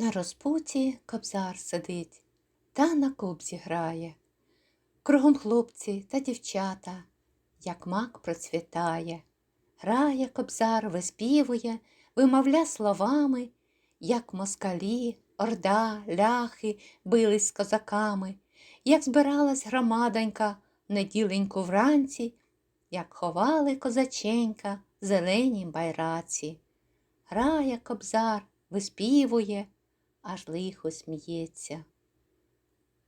На розпуті кобзар сидить та на кобзі грає. Кругом хлопці та дівчата, як мак процвітає. Грає кобзар, виспівує, вимовля словами, як москалі, орда, ляхи бились з козаками, як збиралась громадонька неділеньку вранці, як ховали козаченька в зеленій байраці. Грає кобзар, виспівує, аж лихо сміється.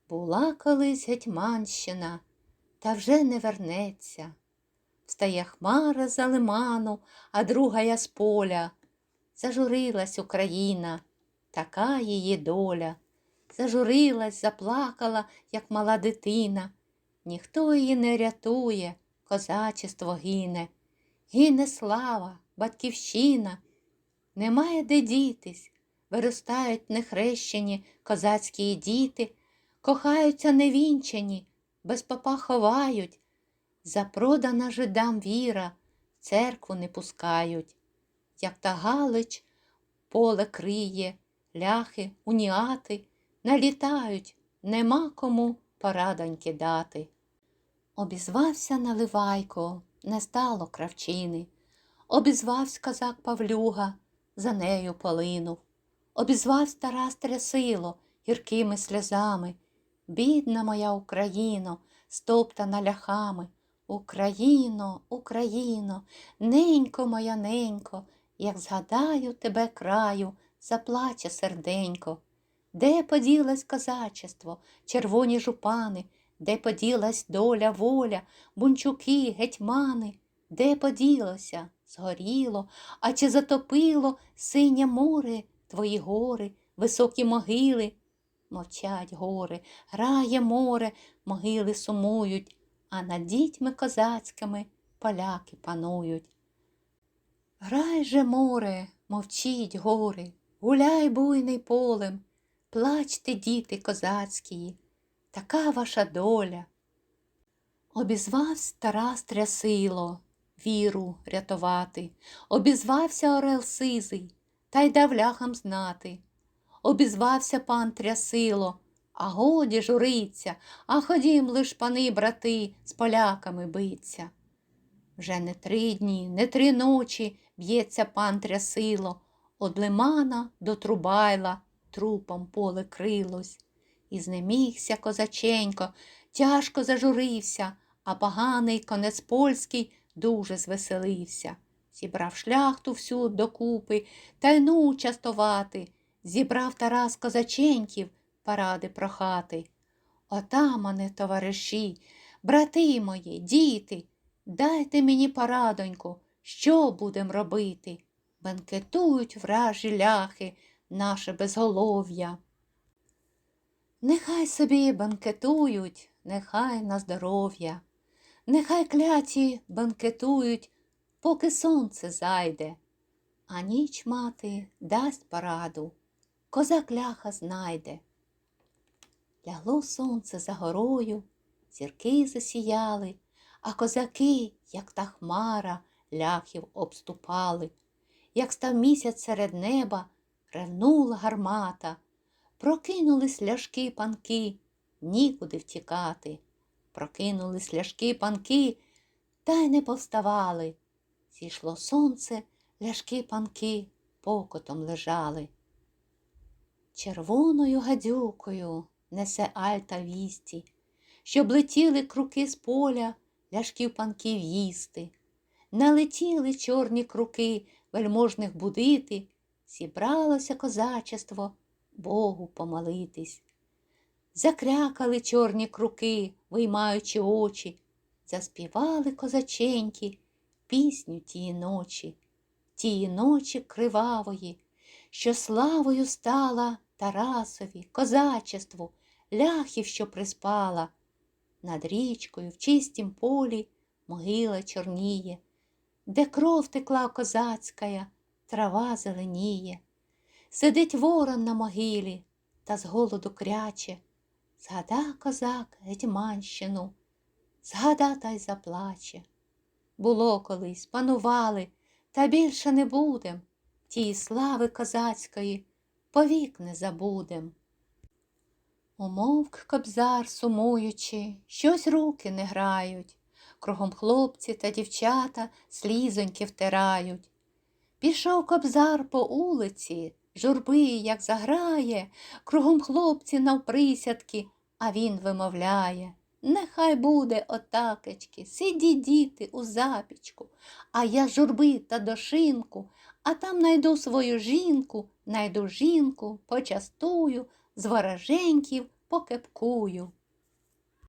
Була колись Гетьманщина, та вже не вернеться. Встає хмара за лиману, а друга я з поля. Зажурилась Україна, така її доля. Зажурилась, заплакала, як мала дитина. Ніхто її не рятує, козачество гине. Гине слава, батьківщина. Немає де дітись, виростають нехрещені козацькі діти, кохаються невінчані, без попа ховають, запродана жидам віра, церкву не пускають, як та Галич поле криє, ляхи, уніати налітають, нема кому порадоньки дати. Обізвався наливайко, не стало кравчини. Обізвався козак Павлюга, за нею полинув. Обізвався Тарас Трясило гіркими сльозами. Бідна моя Україно, стоптана ляхами. Україно, Україно, ненько моя ненько, як згадаю тебе краю, заплаче серденько. Де поділась козачество, червоні жупани, де поділась доля, воля, бунчуки, гетьмани, де поділося, згоріло, а чи затопило синє море, твої гори, високі могили? Мовчать гори, грає море, могили сумують, а над дітьми козацькими поляки панують. Грай же море, мовчіть гори, гуляй буйний полем, плачте, діти козацькі, така ваша доля. Обізвався Тарас Трясило, віру рятувати, обізвався Орел Сизий, та й дав ляхам знати. Обізвався пан Трясило, а годі журиться, а ходім лиш пани брати з поляками биться. Вже не три дні, не три ночі б'ється пан Трясило, од лимана до Трубайла трупом поле крилось. І знемігся козаченько, тяжко зажурився, а поганий конець польський дуже звеселився. Зібрав шляхту всю докупи та й ну частувати. Зібрав Тарас козаченьків паради прохати. Отамане, товариші, брати мої, діти, дайте мені порадоньку, що будем робити? Бенкетують вражі ляхи, наше безголов'я. Нехай собі банкетують, нехай на здоров'я, нехай кляті банкетують, поки сонце зайде, а ніч мати дасть пораду, козак ляха знайде. Лягло сонце за горою, зірки засіяли, а козаки, як та хмара, ляхів обступали, як став місяць серед неба, ревнула гармата. Прокинулись ляшки панки, нікуди втікати. Прокинулись ляшки панки, та й не повставали. Зійшло сонце, ляшки панки покотом лежали. Червоною гадюкою несе альта вісті, щоб летіли круки з поля ляшків панків їсти. Налетіли чорні круки вельможних будити, зібралося козачество. Богу помолитись. Закрякали чорні круки, виймаючи очі, заспівали козаченьки пісню тії ночі, тії ночі кривавої, що славою стала Тарасові, козачеству, ляхів, що приспала. Над річкою в чистім полі могила чорніє, де кров текла козацька, трава зеленіє. Сидить ворон на могилі та з голоду кряче. Згада козак Гетьманщину, згада та й заплаче. Було колись, панували, та більше не будем тії слави козацької, повік не забудем. Умовк кобзар, сумуючи, щось руки не грають, кругом хлопці та дівчата слізоньки втирають. Пішов кобзар по улиці, журби, як заграє, кругом хлопці навприсядки, а він вимовляє. Нехай буде отакечки, сидіть діти у запічку, а я журби та дошинку, а там найду свою жінку, найду жінку, почастую, з вороженьків покепкую.